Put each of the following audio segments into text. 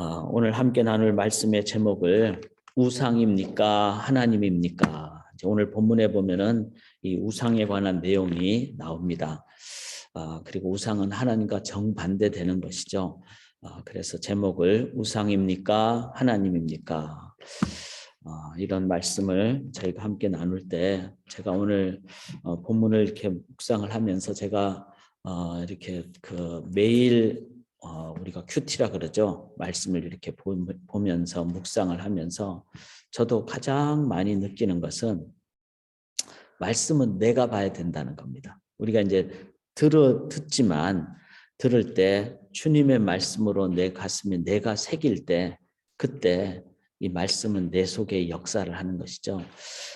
어, 오늘 함께 나눌 말씀의 제목을 우상입니까 하나님입니까? 오늘 본문에 보면은 이 우상에 관한 내용이 나옵니다. 어, 그리고 우상은 하나님과 정반대되는 것이죠. 어, 그래서 제목을 우상입니까 하나님입니까? 어, 이런 말씀을 저희가 함께 나눌 때 제가 오늘 어, 본문을 이렇게 묵상을 하면서 제가 어, 이렇게 그 매일 어, 우리가 큐티라 그러죠. 말씀을 이렇게 보, 보면서 묵상을 하면서 저도 가장 많이 느끼는 것은 말씀은 내가 봐야 된다는 겁니다. 우리가 이제 들어 듣지만 들을 때 주님의 말씀으로 내 가슴에 내가 새길 때 그때 이 말씀은 내 속에 역사를 하는 것이죠.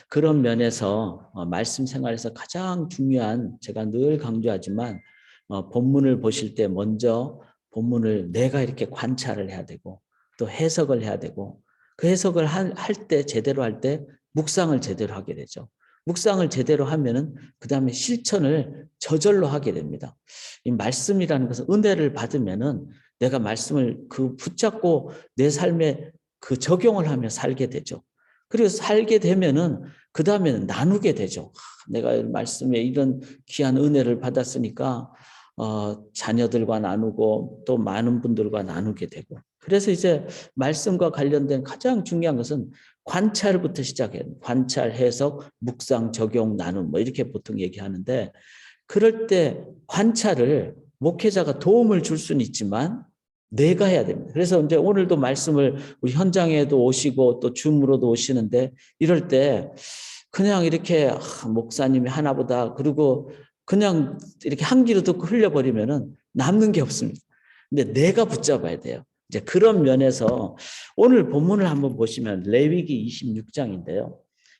그런 면에서 어, 말씀 생활에서 가장 중요한 제가 늘 강조하지만 어, 본문을 보실 때 먼저 본문을 내가 이렇게 관찰을 해야 되고 또 해석을 해야 되고 그 해석을 할 때 제대로 할 때 묵상을 제대로 하게 되죠. 묵상을 제대로 하면은 그 다음에 실천을 저절로 하게 됩니다. 이 말씀이라는 것은 은혜를 받으면은 내가 말씀을 그 붙잡고 내 삶에 그 적용을 하며 살게 되죠. 그리고 살게 되면은 그 다음에는 나누게 되죠. 내가 말씀에 이런 귀한 은혜를 받았으니까 어, 자녀들과 나누고 또 많은 분들과 나누게 되고 그래서 이제 말씀과 관련된 가장 중요한 것은 관찰부터 시작해요. 관찰, 해석, 묵상, 적용, 나눔 뭐 이렇게 보통 얘기하는데 그럴 때 관찰을 목회자가 도움을 줄 수는 있지만 내가 해야 됩니다. 그래서 이제 오늘도 말씀을 우리 현장에도 오시고 또 줌으로도 오시는데 이럴 때 그냥 이렇게 아, 목사님이 하나보다 그리고 그냥 이렇게 한 귀로 듣고 흘려버리면은 남는 게 없습니다. 근데 내가 붙잡아야 돼요. 이제 그런 면에서 오늘 본문을 한번 보시면 레위기 26장인데요.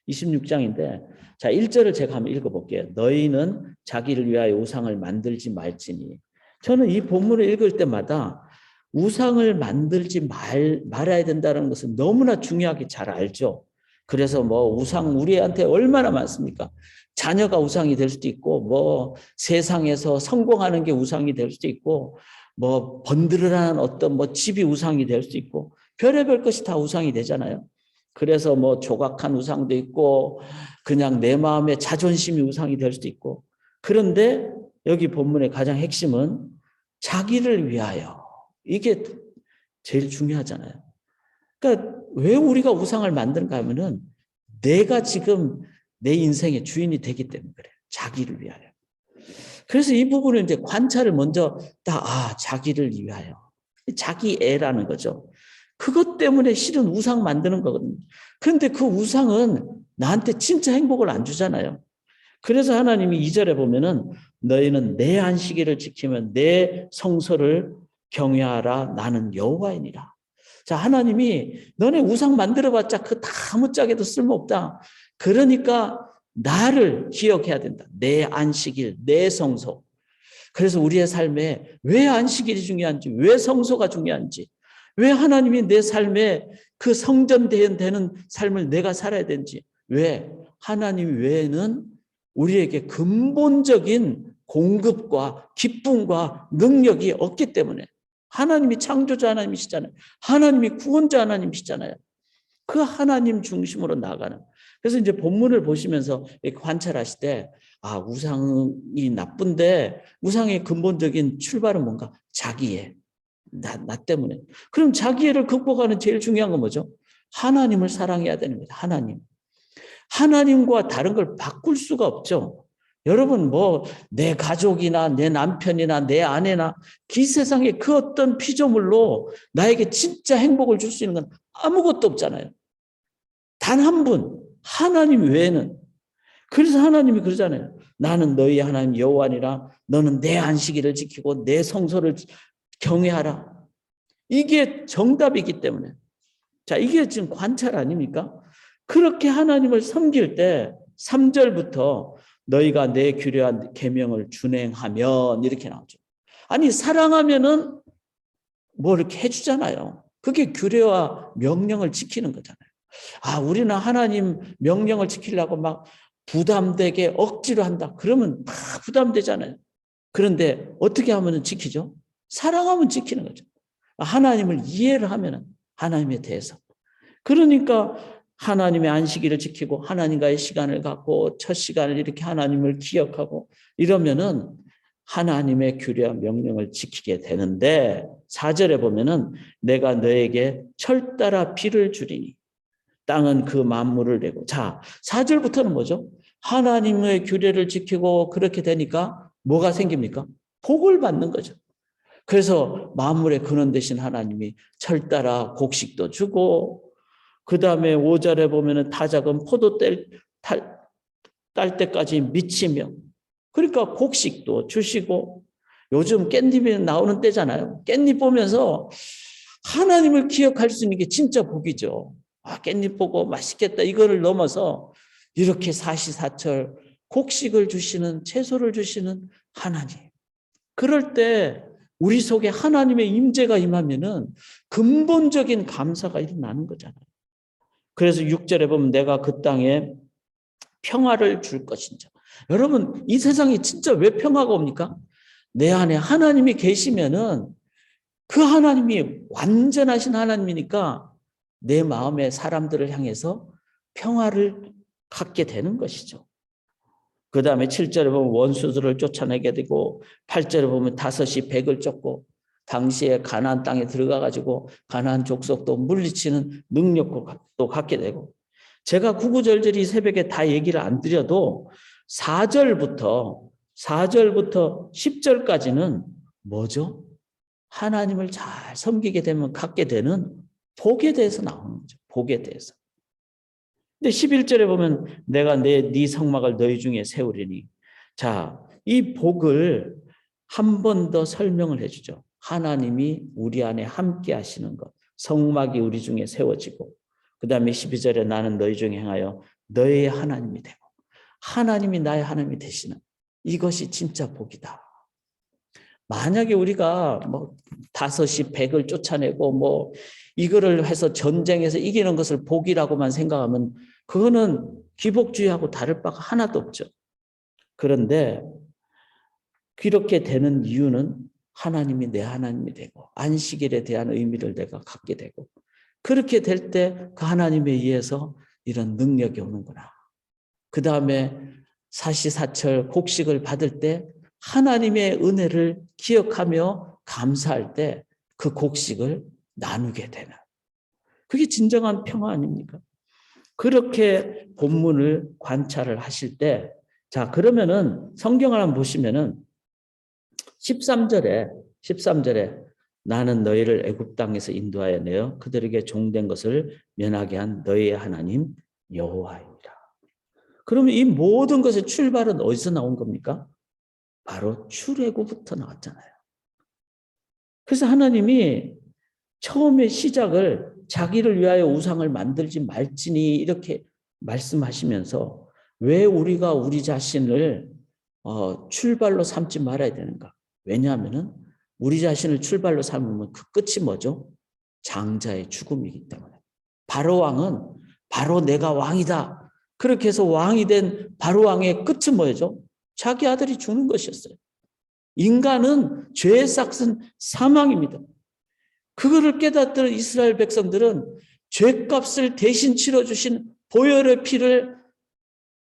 26장인데 자 1절을 제가 한번 읽어볼게요. 너희는 자기를 위하여 우상을 만들지 말지니 저는 이 본문을 읽을 때마다 우상을 만들지 말, 말아야 된다는 것은 너무나 중요하게 잘 알죠. 그래서 뭐 우상 우리한테 얼마나 많습니까? 자녀가 우상이 될 수도 있고 뭐 세상에서 성공하는 게 우상이 될 수도 있고 뭐 번들어난 어떤 뭐 집이 우상이 될 수도 있고 별의별 것이 다 우상이 되잖아요. 그래서 뭐 조각한 우상도 있고 그냥 내 마음의 자존심이 우상이 될 수도 있고 그런데 여기 본문의 가장 핵심은 자기를 위하여 이게 제일 중요하잖아요. 그러니까 왜 우리가 우상을 만드는가 하면은 내가 지금 내 인생의 주인이 되기 때문에 그래요. 자기를 위하여. 그래서 이 부분을 이제 관찰을 먼저 다, 아, 자기를 위하여. 자기 애라는 거죠. 그것 때문에 실은 우상 만드는 거거든요. 그런데 그 우상은 나한테 진짜 행복을 안 주잖아요. 그래서 하나님이 이절에 보면은 너희는 내 안식일을 지키면 내 성소를 경외하라 나는 여호와이니라. 자, 하나님이 너네 우상 만들어봤자 그 다무짝에도 쓸모없다. 그러니까 나를 기억해야 된다. 내 안식일, 내 성소. 그래서 우리의 삶에 왜 안식일이 중요한지, 왜 성소가 중요한지, 왜 하나님이 내 삶에 그 성전 되는 삶을 내가 살아야 되는지, 왜 하나님 외에는 우리에게 근본적인 공급과 기쁨과 능력이 없기 때문에 하나님이 창조자 하나님이시잖아요. 하나님이 구원자 하나님이시잖아요. 그 하나님 중심으로 나가는. 그래서 이제 본문을 보시면서 관찰하실 때, 아, 우상이 나쁜데, 우상의 근본적인 출발은 뭔가? 자기애. 나, 나 때문에. 그럼 자기애를 극복하는 제일 중요한 건 뭐죠? 하나님을 사랑해야 거죠. 하나님. 하나님과 다른 걸 바꿀 수가 없죠. 여러분 뭐 내 가족이나 내 남편이나 내 아내나 이 세상에 그 어떤 피조물로 나에게 진짜 행복을 줄 수 있는 건 아무것도 없잖아요. 단 한 분, 하나님 외에는. 그래서 하나님이 그러잖아요. 나는 너희 하나님 여호와니라 너는 내 안식일을 지키고 내 성소를 경외하라. 이게 정답이기 때문에. 자, 이게 지금 관찰 아닙니까? 그렇게 하나님을 섬길 때 3절부터 너희가 내 규례한 계명을 준행하면 이렇게 나오죠. 아니 사랑하면은 뭐 이렇게 해주잖아요. 그게 규례와 명령을 지키는 거잖아요. 아 우리는 하나님 명령을 지키려고 막 부담되게 억지로 한다. 그러면 다 부담되잖아요. 그런데 어떻게 하면 지키죠? 사랑하면 지키는 거죠. 하나님을 이해를 하면은 하나님에 대해서. 그러니까 하나님의 안식일을 지키고 하나님과의 시간을 갖고 첫 시간을 이렇게 하나님을 기억하고 이러면은 하나님의 규례와 명령을 지키게 되는데 사절에 보면은 내가 너에게 철따라 비를 주리니 땅은 그 만물을 내고 자 4절부터는 뭐죠? 하나님의 규례를 지키고 그렇게 되니까 뭐가 생깁니까? 복을 받는 거죠. 그래서 만물의 근원 되신 하나님이 철 따라 곡식도 주고 그 다음에 5절에 보면은 타작은 포도 뗄, 탈, 딸 때까지 미치며 그러니까 곡식도 주시고 요즘 깻잎이 나오는 때잖아요. 깻잎 보면서 하나님을 기억할 수 있는 게 진짜 복이죠. 아, 깻잎 보고 맛있겠다. 이거를 넘어서 이렇게 사시사철 곡식을 주시는 채소를 주시는 하나님. 그럴 때 우리 속에 하나님의 임재가 임하면은 근본적인 감사가 일어나는 거잖아요. 그래서 6절에 보면 내가 그 땅에 평화를 줄 것인자. 여러분, 이 세상에 진짜 왜 평화가 옵니까? 내 안에 하나님이 계시면은 그 하나님이 완전하신 하나님이니까 내 마음에 사람들을 향해서 평화를 갖게 되는 것이죠. 그 다음에 7절에 보면 원수들을 쫓아내게 되고 8절에 보면 다섯이 백을 쫓고 당시에 가나안 땅에 들어가 가지고 가나안 족속도 물리치는 능력도 갖게 되고 제가 구구절절히 새벽에 다 얘기를 안 드려도 4절부터 4절부터 10절까지는 뭐죠? 하나님을 잘 섬기게 되면 갖게 되는 복에 대해서 나오는 거죠. 복에 대해서. 근데 11절에 보면 내가 내네 성막을 너희 중에 세우리니 자, 이 복을 한 번 더 설명을 해 주죠. 하나님이 우리 안에 함께 하시는 것. 성막이 우리 중에 세워지고 그 다음에 12절에 나는 너희 중에 행하여 너의 하나님이 되고 하나님이 나의 하나님이 되시는 이것이 진짜 복이다. 만약에 우리가 뭐 다섯이 백을 쫓아내고 뭐 이거를 해서 전쟁에서 이기는 것을 복이라고만 생각하면 그거는 기복주의하고 다를 바가 하나도 없죠. 그런데 그렇게 되는 이유는 하나님이 내 하나님이 되고 안식일에 대한 의미를 내가 갖게 되고 그렇게 될 때 그 하나님에 의해서 이런 능력이 오는구나. 그 다음에 사시사철 곡식을 받을 때 하나님의 은혜를 기억하며 감사할 때 그 곡식을 나누게 되는 그게 진정한 평화 아닙니까? 그렇게 본문을 관찰을 하실 때 자, 그러면은 성경을 한번 보시면은 13절에 13절에 나는 너희를 애굽 땅에서 인도하여 내어 그들에게 종된 것을 면하게 한 너희의 하나님 여호와입니다. 그러면 이 모든 것의 출발은 어디서 나온 겁니까? 바로 출애굽부터 나왔잖아요. 그래서 하나님이 처음에 시작을 자기를 위하여 우상을 만들지 말지니 이렇게 말씀하시면서 왜 우리가 우리 자신을 어, 출발로 삼지 말아야 되는가? 왜냐하면은 우리 자신을 출발로 삼으면 그 끝이 뭐죠? 장자의 죽음이기 때문에. 바로 왕은 바로 내가 왕이다. 그렇게 해서 왕이 된 바로 왕의 끝은 뭐죠? 자기 아들이 죽는 것이었어요. 인간은 죄의 싹은 사망입니다. 그거를 깨닫던 이스라엘 백성들은 죄값을 대신 치러주신 보혈의 피를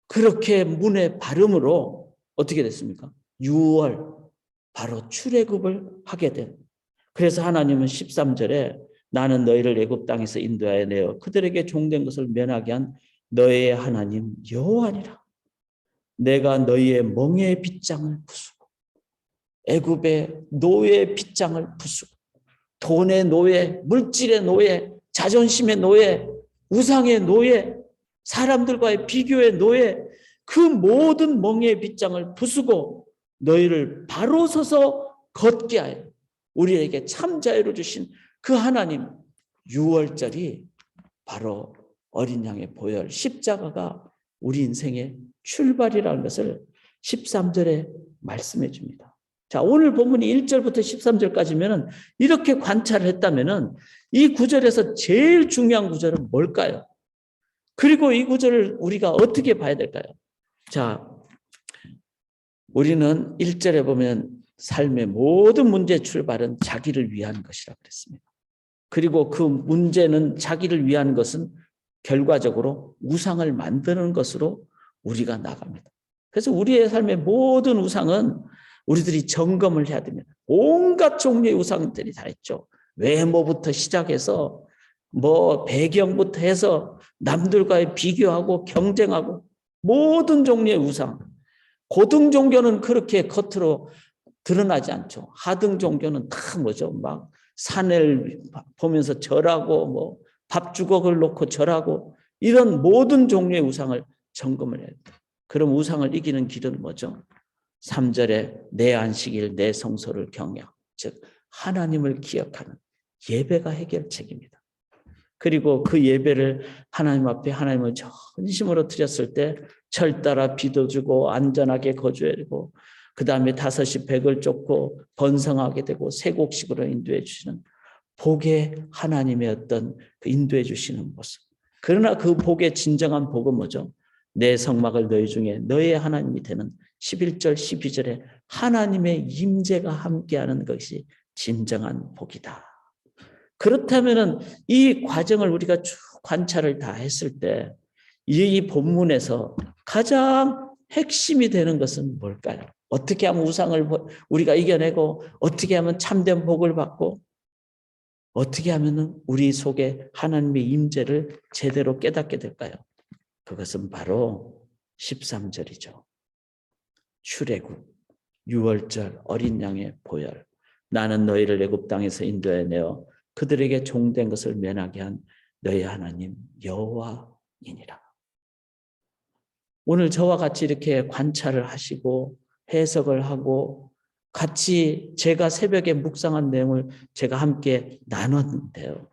그렇게 문에 바름으로 어떻게 됐습니까? 6월 바로 출애굽을 하게 된. 그래서 하나님은 13절에 나는 너희를 애굽 땅에서 인도하여 내어 그들에게 종된 것을 면하게 한 너희의 하나님 여호와니라. 내가 너희의 멍에의 빗장을 부수고 애굽의 노예의 빗장을 부수고 돈의 노예, 물질의 노예, 자존심의 노예, 우상의 노예, 사람들과의 비교의 노예, 그 모든 멍에의 빗장을 부수고 너희를 바로 서서 걷게 하여 우리에게 참 자유를 주신 그 하나님 6월절이 바로 어린 양의 보혈 십자가가 우리 인생의 출발이라는 것을 13절에 말씀해 줍니다. 자, 오늘 본문이 1절부터 13절까지면은 이렇게 관찰을 했다면은 이 구절에서 제일 중요한 구절은 뭘까요? 그리고 이 구절을 우리가 어떻게 봐야 될까요? 자, 우리는 1절에 보면 삶의 모든 문제 출발은 자기를 위한 것이라 그랬습니다. 그리고 그 문제는 자기를 위한 것은 결과적으로 우상을 만드는 것으로 우리가 나갑니다. 그래서 우리의 삶의 모든 우상은 우리들이 점검을 해야 됩니다. 온갖 종류의 우상들이 다 있죠. 외모부터 시작해서 뭐 배경부터 해서 남들과의 비교하고 경쟁하고 모든 종류의 우상. 고등 종교는 그렇게 겉으로 드러나지 않죠. 하등 종교는 다 뭐죠? 막 산을 보면서 절하고 뭐 밥주걱을 놓고 절하고 이런 모든 종류의 우상을 점검을 해야 돼요. 그럼 우상을 이기는 길은 뭐죠? 3절에 내 안식일 내 성소를 경영 즉 하나님을 기억하는 예배가 해결책입니다. 그리고 그 예배를 하나님 앞에 하나님을 전심으로 드렸을 때 철 따라 비도 주고 안전하게 거주해야 되고 그 다음에 다섯이 백을 쫓고 번성하게 되고 세 곡식으로 인도해 주시는 복의 하나님의 어떤 그 인도해 주시는 모습. 그러나 그 복의 진정한 복은 뭐죠? 내 성막을 너희 중에 너의 하나님이 되는 11절 12절에 하나님의 임재가 함께하는 것이 진정한 복이다. 그렇다면 은 이 과정을 우리가 쭉 관찰을 다 했을 때 이 본문에서 가장 핵심이 되는 것은 뭘까요? 어떻게 하면 우상을 우리가 이겨내고 어떻게 하면 참된 복을 받고 어떻게 하면 우리 속에 하나님의 임재를 제대로 깨닫게 될까요? 그것은 바로 13절이죠. 출애굽, 유월절, 어린 양의 보혈. 나는 너희를 애굽 땅에서 인도해 내어 그들에게 종된 것을 면하게 한 너희 하나님 여호와이니라. 오늘 저와 같이 이렇게 관찰을 하시고 해석을 하고 같이 제가 새벽에 묵상한 내용을 제가 함께 나눴는데요.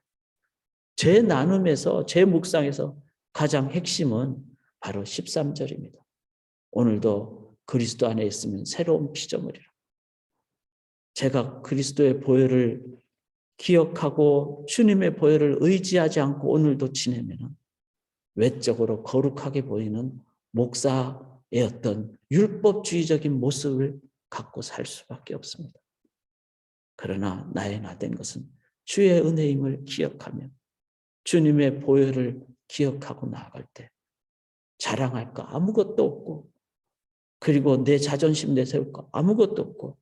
제 나눔에서 제 묵상에서 가장 핵심은 바로 13절입니다. 오늘도 그리스도 안에 있으면 새로운 피조물이라. 제가 그리스도의 보혈을 기억하고 주님의 보혈을 의지하지 않고 오늘도 지내면 외적으로 거룩하게 보이는 목사의 어떤 율법주의적인 모습을 갖고 살 수밖에 없습니다. 그러나 나의 나된 것은 주의 은혜임을 기억하며 주님의 보혈을 기억하고 나아갈 때 자랑할 거 아무것도 없고 그리고 내 자존심 내세울 거 아무것도 없고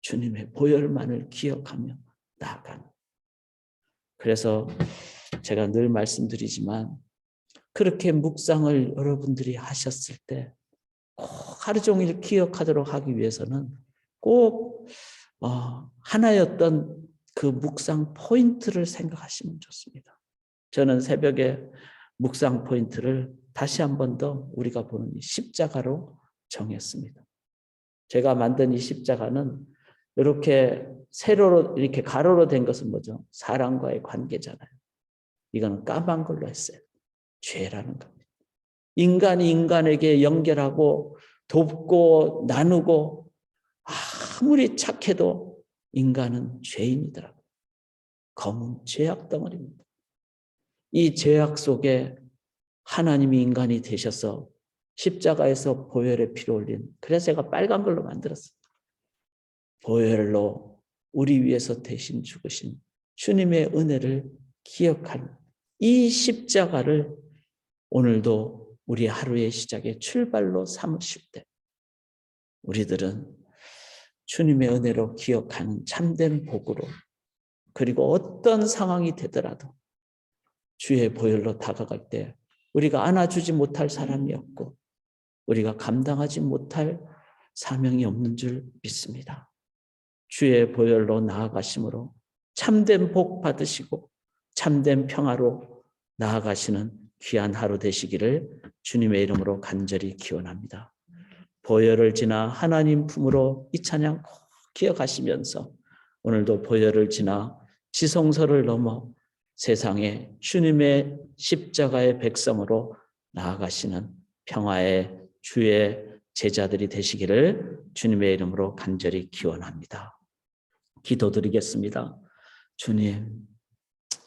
주님의 보혈만을 기억하며 나아가는 그래서 제가 늘 말씀드리지만 그렇게 묵상을 여러분들이 하셨을 때 꼭 하루 종일 기억하도록 하기 위해서는 꼭 어, 하나였던 그 묵상 포인트를 생각하시면 좋습니다. 저는 새벽에 묵상 포인트를 다시 한 번 더 우리가 보는 이 십자가로 정했습니다. 제가 만든 이 십자가는 이렇게 세로로 이렇게 가로로 된 것은 뭐죠? 사람과의 관계잖아요. 이거는 까만 걸로 했어요. 죄라는 겁니다. 인간이 인간에게 연결하고 돕고 나누고 아무리 착해도 인간은 죄인이더라고요. 검은 죄악 덩어리입니다. 이 죄악 속에 하나님이 인간이 되셔서 십자가에서 보혈의 피를 올린 그래서 제가 빨간 걸로 만들었어요. 보혈로 우리 위해서 대신 죽으신 주님의 은혜를 기억하는 이 십자가를 오늘도 우리 하루의 시작의 출발로 삼으실 때 우리들은 주님의 은혜로 기억하는 참된 복으로 그리고 어떤 상황이 되더라도 주의 보혈로 다가갈 때 우리가 안아주지 못할 사람이 없고 우리가 감당하지 못할 사명이 없는 줄 믿습니다. 주의 보혈로 나아가심으로 참된 복 받으시고 참된 평화로 나아가시는 귀한 하루 되시기를 주님의 이름으로 간절히 기원합니다. 보혈을 지나 하나님 품으로 이 찬양 꼭 기억하시면서 오늘도 보혈을 지나 지성서를 넘어 세상에 주님의 십자가의 백성으로 나아가시는 평화의 주의 제자들이 되시기를 주님의 이름으로 간절히 기원합니다. 기도드리겠습니다. 주님,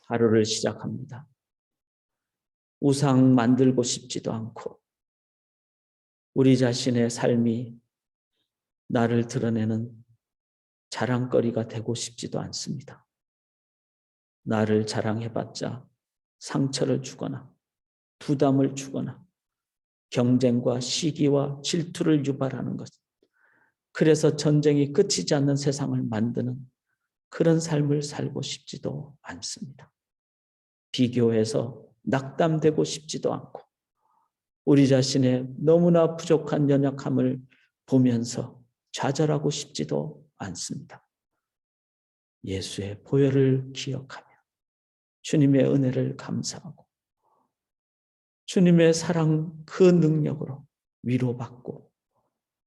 하루를 시작합니다. 우상 만들고 싶지도 않고 우리 자신의 삶이 나를 드러내는 자랑거리가 되고 싶지도 않습니다. 나를 자랑해봤자 상처를 주거나 부담을 주거나 경쟁과 시기와 질투를 유발하는 것. 그래서 전쟁이 끝이지 않는 세상을 만드는 그런 삶을 살고 싶지도 않습니다. 비교해서 낙담되고 싶지도 않고 우리 자신의 너무나 부족한 연약함을 보면서 좌절하고 싶지도 않습니다. 예수의 보혈을 기억하며 주님의 은혜를 감사하고 주님의 사랑 그 능력으로 위로받고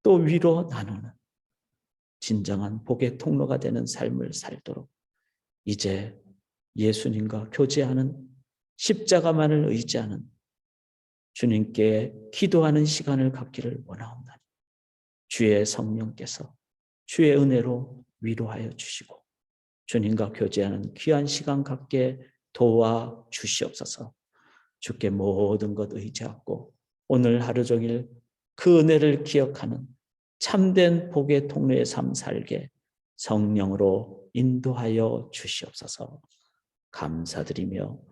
또 위로 나누는 진정한 복의 통로가 되는 삶을 살도록 이제 예수님과 교제하는 십자가만을 의지하는 주님께 기도하는 시간을 갖기를 원하옵나니 주의 성령께서 주의 은혜로 위로하여 주시고 주님과 교제하는 귀한 시간 갖게 도와 주시옵소서. 주께 모든 것 의지하고 오늘 하루 종일 그 은혜를 기억하는 참된 복의 통로의 삶 살게 성령으로 인도하여 주시옵소서. 감사드리며